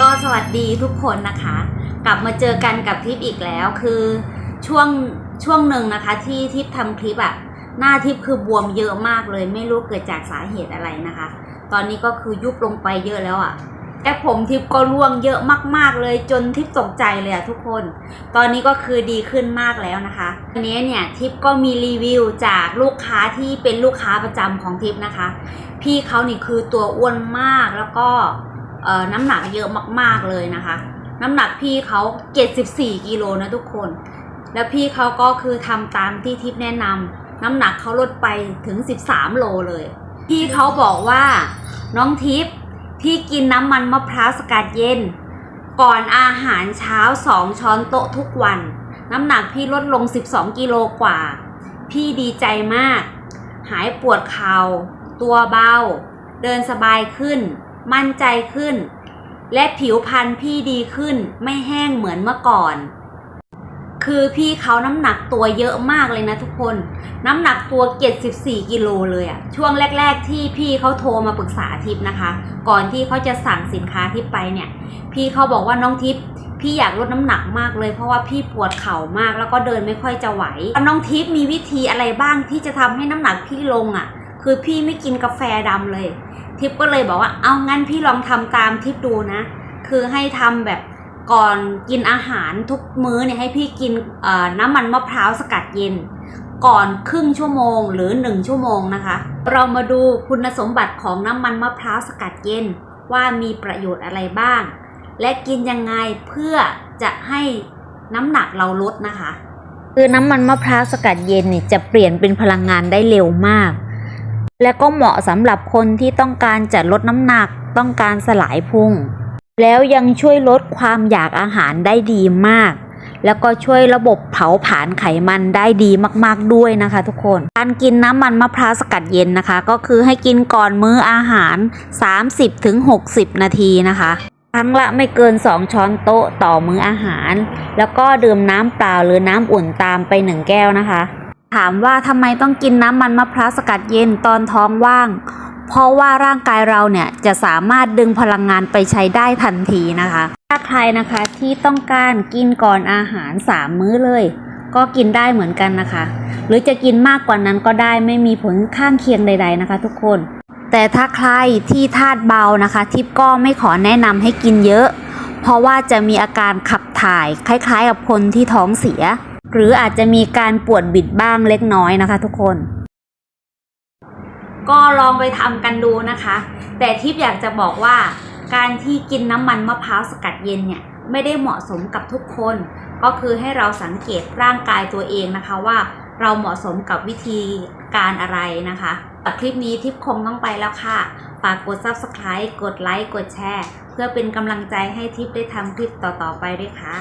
ก็สวัสดีทุกคนนะคะ กลับมาเจอกันกับทิปอีกแล้วคือช่วงช่วงหนึ่งนะคะที่ทิปทำคลิปอะหน้าทิปคือบวมเยอะมากเลยไม่รู้เกิดจากสาเหตุอะไรนะคะ ตอนนี้ก็คือยุบลงไปเยอะแล้วอะแอปผมทิปก็ร่วงเยอะมาก ๆ เลยจนทิปตกใจเลยอะทุกคน ตอนนี้ก็คือดีขึ้นมากแล้วนะคะวันนี้เนี่ยทิปก็มีรีวิวจากลูกค้าที่เป็นลูกค้าประจำของทิปนะคะ พี่เขานี่คือตัวอ้วนมากแล้วก็ น้ำหนักเยอะมากๆเลยนะคะ น้ำหนักพี่เขา74กิโลนะทุกคน แล้วพี่เขาก็คือทำตามที่ทิปแนะนำน้ำหนักเขาลดไปถึง 13 โลเลย พี่เขาบอกว่าน้องทิพย์พี่กินน้ำมันมะพร้าวสกัดเย็น ก่อนอาหารเช้า 2 ช้อนโต๊ะทุกวัน น้ำหนักพี่ลดลง 12 กิโลกว่า พี่ดีใจมาก หายปวดเข่าตัวเบา เดินสบายขึ้น มั่นใจขึ้น และผิวพรรณพี่ดีขึ้นไม่แห้งเหมือนเมื่อก่อน คือพี่เขาน้ำหนักตัวเยอะมากเลยนะทุกคน น้ำหนักตัว 74กิโลเลยอะช่วงแรก ๆ ที่พี่เขาโทรมาปรึกษาทิปนะคะ ก่อนที่เขาจะสั่งสินค้าทิปไปเนี่ย พี่เขาบอกว่าน้องทิพพี่อยากลดน้ำหนักมากเลยเพราะว่าพี่ปวดเข่ามากแล้วก็เดินไม่ค่อยจะไหว น้องทิพย์มีวิธีอะไรบ้างที่จะทำให้น้ำหนักพี่ลงอะ่ะ คือพี่ไม่กินกาแฟดำเลย ทิพย์ก็เลยบอกว่าเอางั้นพี่ลองทำตามทิพย์ดูนะ คือให้ทำแบบก่อนกินอาหารทุกมื้อเนี่ยให้พี่กินน้ำมันมะพร้าวสกัดเย็น ก่อนครึ่งชั่วโมงหรือ 1 ชั่วโมงนะคะ เรามาดูคุณสมบัติของน้ำมันมะพร้าวสกัดเย็น ว่ามีประโยชน์อะไรบ้าง และกินยังไงเพื่อจะให้น้ำหนักเราลดนะคะ คือน้ำมันมะพร้าวสกัดเย็นเนี่ยจะเปลี่ยนเป็นพลังงานได้เร็วมาก และก็เหมาะสำหรับคนที่ต้องการจะลดน้ำหนัก ต้องการสลายพุง แล้วยังช่วยลดความอยากอาหารได้ดีมาก แล้วก็ช่วยระบบเผาผลาญไขมันได้ดีมากๆด้วยนะคะ ทุกคน การกินน้ำมันมะพร้าวสกัดเย็นนะคะ ก็คือให้กินก่อนมื้ออาหาร 30-60 นาทีนะคะครั้งละไม่เกิน 2 ช้อนโต๊ะต่อมื้ออาหาร แล้วก็ดื่มน้ำเปล่าหรือน้ำอุ่นตามไป 1 แก้วนะคะ ถามว่าทำไมต้องกินน้ำมันมะพร้าวสกัดเย็นตอนท้องว่าง เพราะว่าร่างกายเราเนี่ยจะสามารถดึงพลังงานไปใช้ได้ทันทีนะคะ ถ้าใครนะคะที่ต้องการกินก่อนอาหาร 3 มื้อเลย ก็กินได้เหมือนกันนะคะ หรือจะกินมากกว่านั้นก็ได้ไม่มีผลข้างเคียงใด ๆนะคะ ทุกคน แต่ถ้าใครที่ธาตุเบานะคะ ทิปก็ไม่ขอแนะนำให้กินเยอะ เพราะว่าจะมีอาการขับถ่ายคล้ายๆ กับคนที่ท้องเสีย หรืออาจจะมีการปวดบิดบ้างเล็กน้อยนะคะทุกคน ก็ลองไปทำกันดูนะคะ แต่ทิปอยากจะบอกว่า การที่กินน้ำมันมะพร้าวสกัดเย็นเนี่ยไม่ได้เหมาะสมกับทุกคน ก็คือให้เราสังเกตร่างกายตัวเองนะคะว่าเราเหมาะสมกับวิธีการอะไรนะคะคลิปนี้ทิปคงต้องไปแล้วค่ะ ฝากกด subscribe กดไลค์ กดแชร์ เพื่อเป็นกำลังใจให้ทิปได้ทำคลิปต่อๆไปด้วยค่ะ